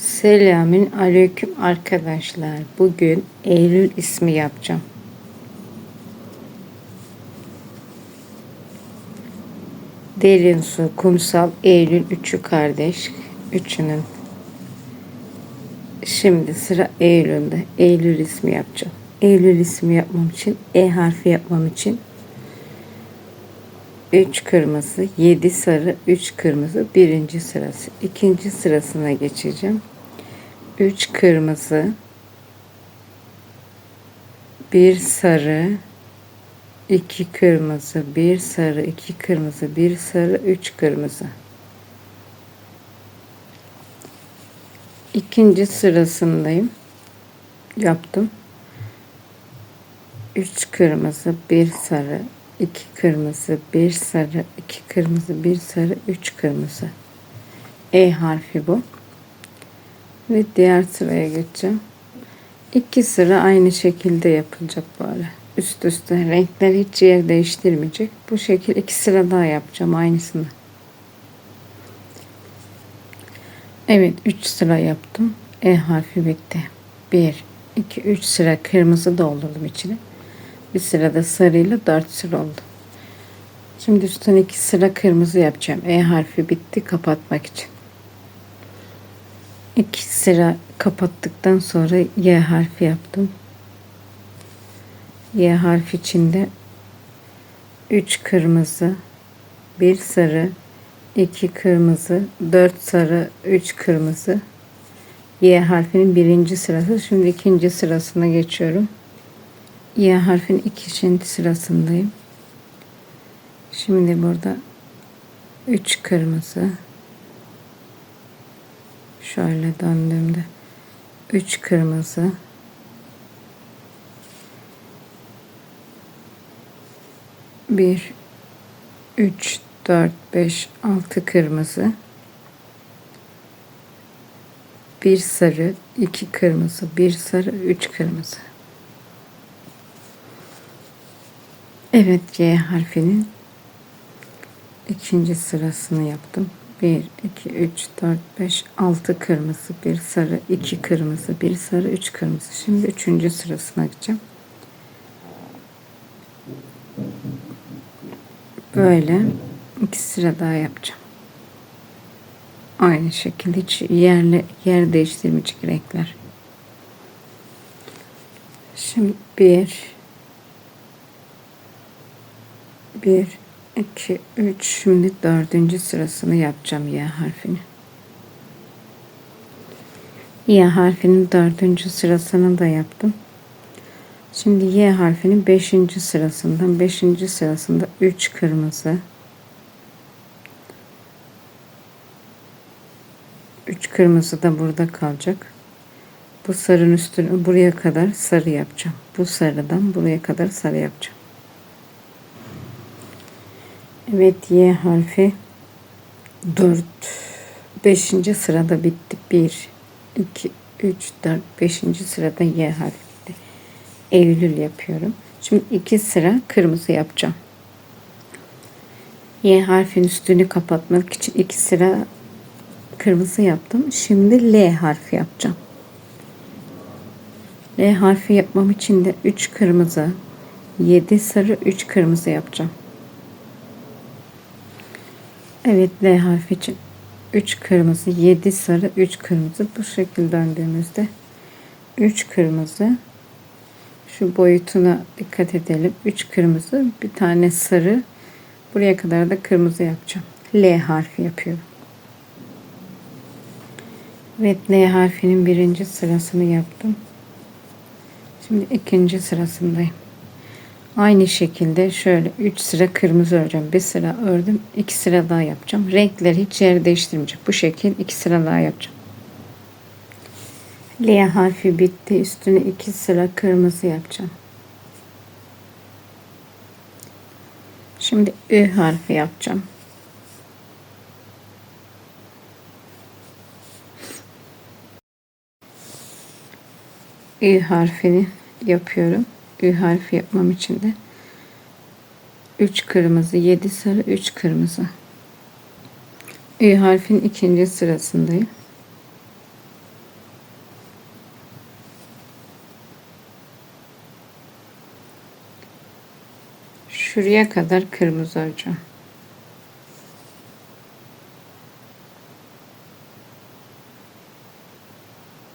Selamün aleyküm arkadaşlar. Bugün Eylül ismi yapacağım. Derin su, kumsal, Eylül üçü kardeş. Üçünün. Şimdi sıra Eylül'de. Eylül ismi yapacağım. Eylül ismi yapmam için, E harfi yapmam için 3 kırmızı, 7 sarı, 3 kırmızı birinci sırası. İkinci sırasına geçeceğim. 3 kırmızı, 1 sarı, 2 kırmızı, 1 sarı, 2 kırmızı, 1 sarı, 3 kırmızı. İkinci sırasındayım. Yaptım. 3 kırmızı, 1 sarı, 2 kırmızı, 1 sarı, 2 kırmızı, 1 sarı, 3 kırmızı. E harfi bu. Ve diğer sıraya geçeceğim. İki sıra aynı şekilde yapılacak böyle. Üst üste renkler hiç yer değiştirmeyecek. Bu şekil iki sıra daha yapacağım aynısını. Evet 3 sıra yaptım. E harfi bitti. 1, 2, 3 sıra kırmızı doldurdum içine. Bir sırada sarıyla 4 sıra oldu. Şimdi üstten iki sıra kırmızı yapacağım. E harfi bitti kapatmak için. İki sıra kapattıktan sonra Y harfi yaptım. Y harfi içinde 3 kırmızı, 1 sarı, 2 kırmızı, 4 sarı, 3 kırmızı. Y harfinin birinci sırası. Şimdi ikinci sırasına geçiyorum. Y harfinin ikinci sırasındayım. Şimdi burada 3 kırmızı, Şöyle döndüğümde 3 kırmızı. Bir üç dört beş altı kırmızı. Bir sarı iki kırmızı. Bir sarı üç kırmızı Evet C harfinin ikinci sırasını yaptım 1, 2, 3, 4, 5, 6 kırmızı, bir sarı, 2 kırmızı, bir sarı, 3 kırmızı. Şimdi üçüncü sırasına gideceğim. Böyle iki sıra daha yapacağım. Aynı şekilde hiç yerle yer değiştirmeyecek renkler. Şimdi bir bir 2, 3. Şimdi dördüncü sırasını yapacağım Y harfini. Y harfinin dördüncü sırasını da yaptım. Şimdi Y harfinin beşinci sırasından beşinci sırasında 3 kırmızı 3 kırmızı da burada kalacak. Bu sarının üstünü buraya kadar sarı yapacağım. Bu sarıdan buraya kadar sarı yapacağım. Evet Y harfi 4 5. sırada bitti. 1 2 3 4 5. sırada Y harfi bitti. Eylül yapıyorum. Şimdi iki sıra kırmızı yapacağım. Y harfin üstünü kapatmak için iki sıra kırmızı yaptım. Şimdi L harfi yapacağım. L harfi yapmam için de 3 kırmızı, 7 sarı, 3 kırmızı yapacağım. Evet L harfi için 3 kırmızı, 7 sarı, 3 kırmızı. Bu şekilde döndüğümüzde 3 kırmızı. Şu boyutuna dikkat edelim. 3 kırmızı, bir tane sarı. Buraya kadar da kırmızı yapacağım. L harfi yapıyorum. Evet L harfinin birinci sırasını yaptım. Şimdi ikinci sırasındayım. Aynı şekilde şöyle 3 sıra kırmızı öreceğim. Bir sıra ördüm. 2 sıra daha yapacağım. Renkleri hiç yer değiştirmeyecek. Bu şekil 2 sıra daha yapacağım. L harfi bitti. Üstüne 2 sıra kırmızı yapacağım. Şimdi Ü harfi yapacağım. Ü harfini yapıyorum. Ü harfi yapmam için de 3 kırmızı, 7 sarı, 3 kırmızı. Ü harfin ikinci sırasındayım. Şuraya kadar kırmızı hocam.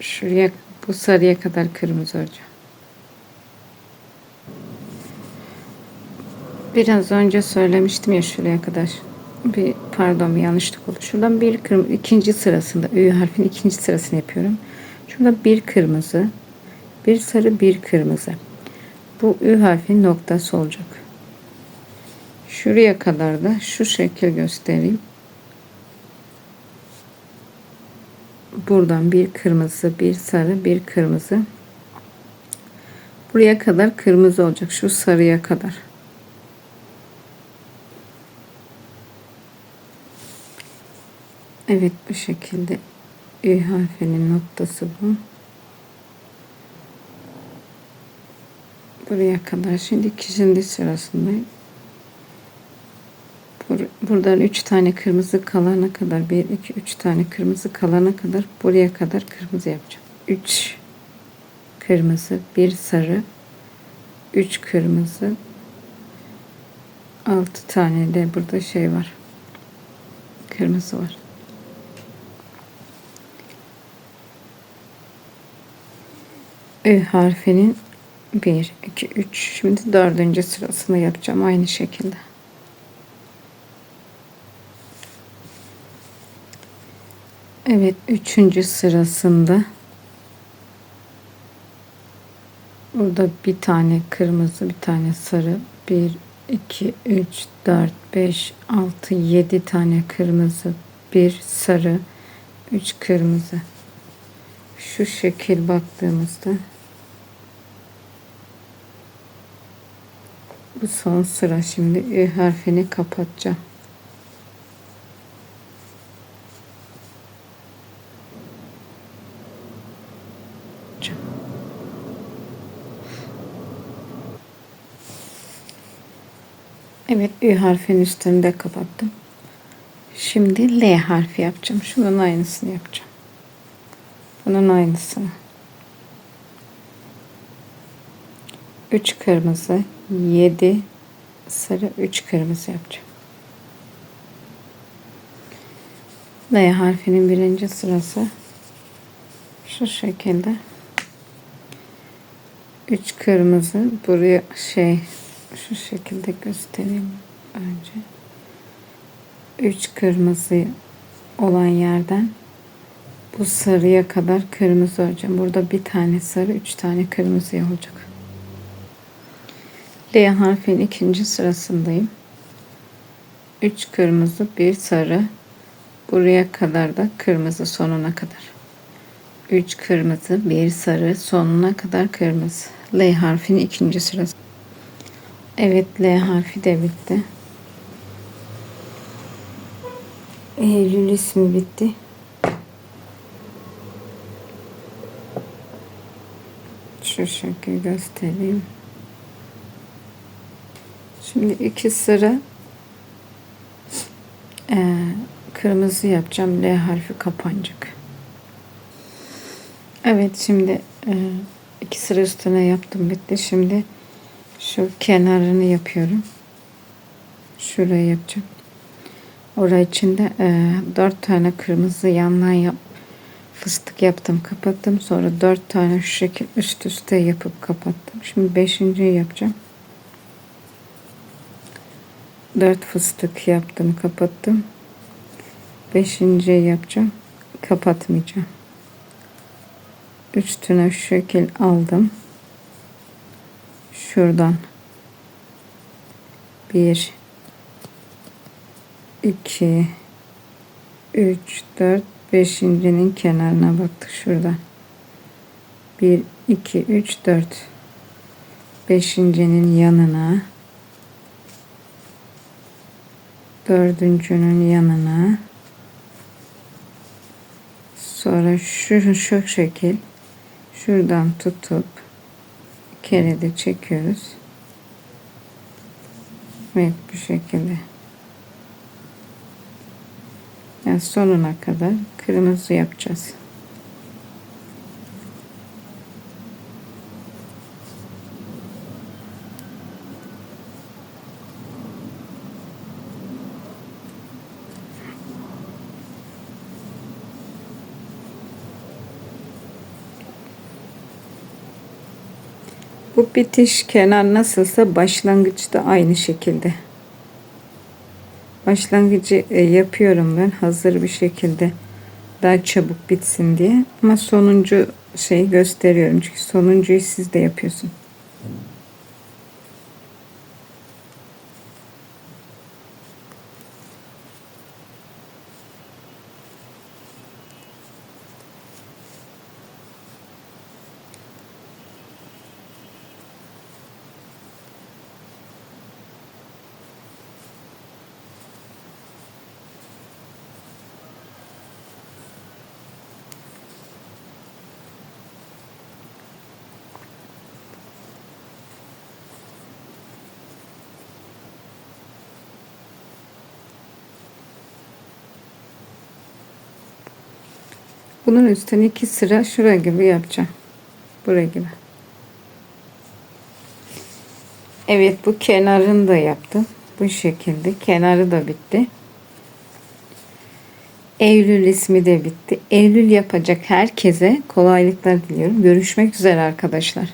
Şuraya bu sarıya kadar kırmızı hocam. Biraz önce söylemiştim ya şuraya kadar. Bir pardon bir yanlışlık oldu. Şuradan bir kırmızı ikinci sırasında Ü harfin ikinci sırasını yapıyorum. Şurada bir kırmızı, bir sarı, bir kırmızı. Bu Ü harfin noktası olacak. Şuraya kadar da şu şekil göstereyim. Buradan bir kırmızı, bir sarı, bir kırmızı. Buraya kadar kırmızı olacak. Şu sarıya kadar. Evet bu şekilde Ü harfinin noktası bu. Buraya kadar şimdi ikinci sırasındayım. Buradan üç tane kırmızı kalana kadar bir iki üç tane kırmızı kalana kadar buraya kadar kırmızı yapacağım. Üç kırmızı, bir sarı, üç kırmızı, altı tane de burada şey var. Kırmızı var. Ü harfinin 1, 2, 3. Şimdi dördüncü sırasını yapacağım aynı şekilde. Evet, üçüncü sırasında burada bir tane kırmızı, bir tane sarı, 1, 2, 3, 4, 5, 6, 7 tane kırmızı, bir sarı, 3 kırmızı. Şu şekil baktığımızda Bu son sıra şimdi Ü harfini kapatacağım. Evet Ü harfinin üstünde kapattım. Şimdi L harfi yapacağım. Şunun aynısını yapacağım. Bunun aynısını. 3 kırmızı, 7 sarı, 3 kırmızı yapacağım. L harfinin birinci sırası şu şekilde. 3 kırmızı buraya şey şu şekilde göstereyim önce. 3 kırmızı olan yerden bu sarıya kadar kırmızı olacak. Burada bir tane sarı, üç tane kırmızı olacak. L harfin ikinci sırasındayım. 3 kırmızı, bir sarı. Buraya kadar da kırmızı sonuna kadar. 3 kırmızı, bir sarı, sonuna kadar kırmızı. L harfin ikinci sırası. Evet L harfi de bitti. Eylül ismi bitti. Şu şekilde göstereyim. Şimdi iki sıra e, kırmızı yapacağım. L harfi kapanacak. Evet şimdi e, iki sıra üstüne yaptım bitti. Şimdi şu kenarını yapıyorum. Şurayı yapacağım. Oraya içinde e, dört tane kırmızı yandan yap, fıstık yaptım kapattım. Sonra dört tane şu şekil üst üste yapıp kapattım. Şimdi beşinciyi yapacağım. 4 fıstık yaptım kapattım. Beşinciyi yapacağım. Kapatmayacağım. Üstüne şu şekil aldım. Şuradan bir iki üç dört beşincinin kenarına baktık şuradan. Bir iki üç dört beşincinin yanına dördüncünün yanına. Sonra şu şu şekil. Şuradan tutup kerede çekiyoruz. Ve bu şekilde. Yani sonuna kadar kırmızı yapacağız. Bu bitiş kenar nasılsa başlangıçta aynı şekilde. Başlangıcı e, yapıyorum ben hazır bir şekilde daha çabuk bitsin diye. Ama sonuncu şeyi gösteriyorum çünkü sonuncuyu siz de yapıyorsun. Bunun üstüne iki sıra şuraya gibi yapacağım. Buraya gibi. Evet bu kenarını da yaptım. Bu şekilde. Kenarı da bitti. Eylül ismi de bitti. Eylül yapacak herkese kolaylıklar diliyorum. Görüşmek üzere arkadaşlar.